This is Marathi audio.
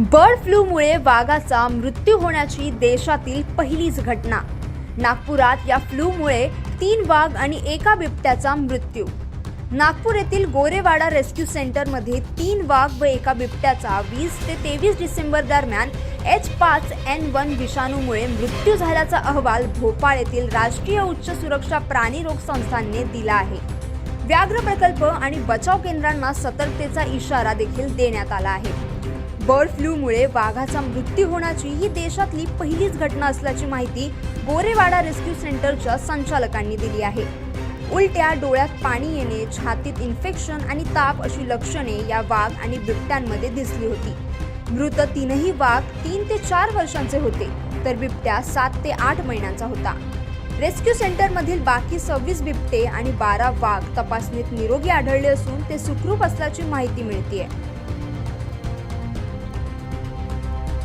बर्ड फ्लूमुळे वाघाचा मृत्यू होण्याची देशातील पहिलीच घटना. नागपुरात या फ्लूमुळे तीन वाघ आणि एका बिबट्याचा मृत्यू. नागपूर येथील गोरेवाडा रेस्क्यू सेंटरमध्ये तीन वाघ व एका बिबट्याचा वीस ते तेवीस डिसेंबर दरम्यान एच पाच एन वन विषाणूमुळे मृत्यू झाल्याचा अहवाल भोपाळ येथील राष्ट्रीय उच्च सुरक्षा प्राणी रोग संस्थांनी दिला आहे. व्याघ्र प्रकल्प आणि बचाव केंद्रांना सतर्कतेचा इशारा देखील देण्यात आला आहे. बर्ड फ्लूमुळे वाघाचा मृत्यू होण्याची ही देशातली पहिलीच घटना असल्याची माहिती गोरेवाडा रेस्क्यू सेंटरच्या संचालकांनी दिली आहे. उलट्या डोळ्यात पाणी येणे छातीत इन्फेक्शन आणि ताप अशी लक्षणे या वाघ आणि बिबट्यांमध्ये दिसली होती. मृत तीनही वाघ तीन ते चार वर्षांचे होते तर बिबट्या सात ते आठ महिन्यांचा होता. रेस्क्यू सेंटरमधील बाकी सव्वीस बिबटे आणि बारा वाघ तपासणीत निरोगी आढळले असून ते सुखरूप असल्याची माहिती मिळतीये.